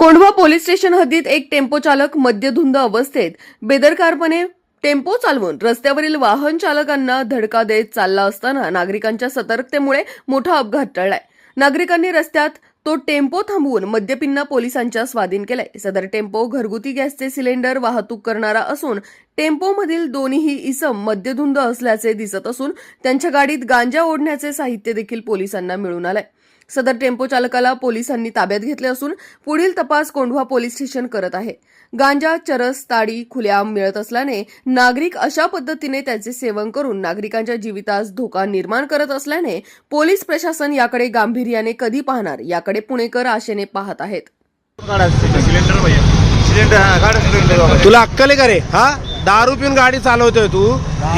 Kondhwa police station हद्दीत एक tempo चालक मद्यधुंद अवस्थेत बेदरकारपणे टेम्पो चालवून रस्त्यावरील वाहन चालकांना धडका देत चालला असताना नागरिकांच्या सतर्कतेमुळे मोठा अपघात टळलाय. नागरिकांनी रस्त्यात तो टेम्पो थांबवून मद्यपिंना पोलिसांच्या स्वाधीन केलाय. सदर टेम्पो घरगुती गॅसचे सिलेंडर वाहतूक करणारा असून टेम्पोमधील दोन्ही इसम मद्यधुंद असल्याचे दिसत असून त्यांच्या गाडीत गांजा ओढण्याचे साहित्य देखील पोलिसांना मिळून आलंय. सदर टेम्पो चालकाला पोलिसांनी ताब्यात घेतले असून पुढील तपास कोंढवा पोलीस स्टेशन करत आहे. गांजा चरस ताडी खुल्याम मिळत असल्याने नागरिक अशा पद्धतीने त्याचे सेवन करून नागरिकांच्या जीवितास धोका निर्माण करत असल्याने पोलीस प्रशासन याकडे गांभीर्याने कधी पाहणार याकडे पुणेकर आशेने पाहत आहेत. सिलेंडर भैया सिलेंडर गाडी सिलेंडर बाबा तुला अक्कल आहे का रे? हा? दारू पिऊन गाडी चालवतोय तू.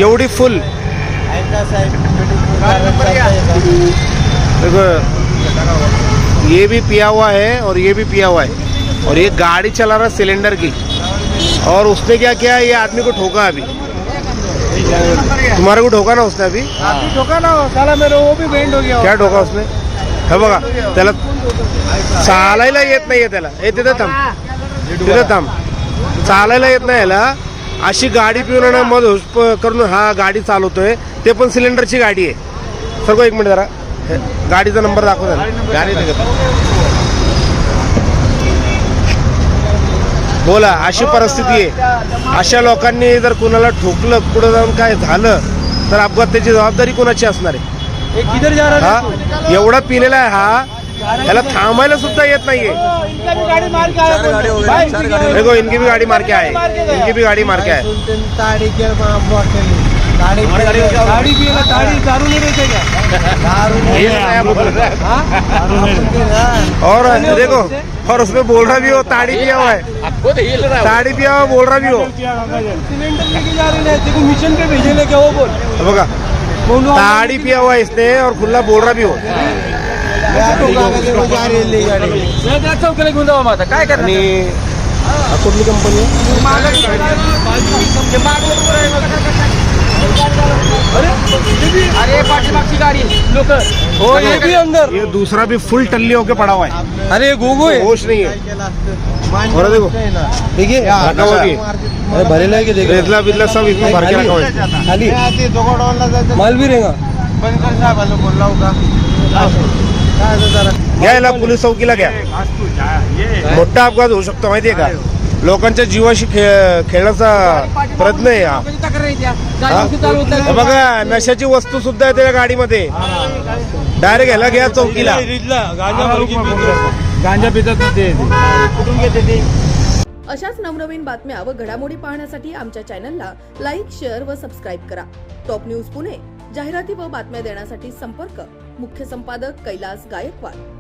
एवढी फुल देखो ये भी पिया हुआ है और ये भी पिया हुआ है। और ये गाड़ी चला रहा सिलेंडर की। और उसने क्या किया? ये आदमी को ठोका अभी। तुम्हारे को ठोका ना उसने अभी? ठोका ना साला मेरे वो भी बेंड हो गया क्या ठोका उसने? हे बघा त्याला चालायला येत नाहीये त्याला हे तिथे थांब तिथे थांब चालायला येत नाही याला अशी गाडी पिऊन मध करून हा गाडी चालवतोय. ते पण सिलेंडरची गाडी आहे. सर एक मिनिट जरा. हे, गाडीचा नंबर दाखव गाडी बोला अशी परिस्थिती आहे. अशा लोकांनी जर कुणाला ठोकलं पुढे जाऊन काय झालं तर अपघात त्याची जबाबदारी कोणाची असणार आहे? है हा? एवढा पिलेला आहे हा. त्याला थांबायला सुद्धा येत नाहीये. देखो इनकी भी गाड़ी मार के आए. इनकी भी गाड़ी मार के और देखो और उसमें बोल रहा भी हो ताड़ी पिया हुआ है। ताड़ी पिया हुआ बोल रहा भी हो। सिलेंडर लेके जा रहे हैं मिशन पे भेजे लेके वो बोल। ताड़ी पिया हुआ है इसने और खुला बोल रहा भी हो। चौकले घेऊन जाऊ आता काय कुठली कंपनी अरे गाडी लोक. हो ये भी अंदर. ये दूसरा भी फुल टल्ली होके पड़ा हुआ है. अरे गोगो है. होश नहीं है. और देखो. देखिए. हुआ अरे भरेला है कि देखो रेतला बितला सब इसमें भर के रखा हुआ है. खाली. माल भी रहेगा. घ्या याला पोलीस चौकीला घ्या मोठा अपघात होऊ शकतो माहितीये का लोकांच्या जीवाशी खेळ खेळण्याचा प्रयत्न आहे हा. बघा नशाची वस्तू सुद्धा आहे त्या गाडीमध्ये. डायरेक्ट ह्याला घ्या चौकीला. गांजा पितात ते? अशाच नवनवीन बातम्या व घडामोडी पाहण्यासाठी आमच्या चॅनलला लाईक शेअर व सबस्क्राईब करा. टॉप न्यूज पुणे जाहिराती व बातम्या देण्यासाठी संपर्क मुख्य संपादक कैलास गायकवाड.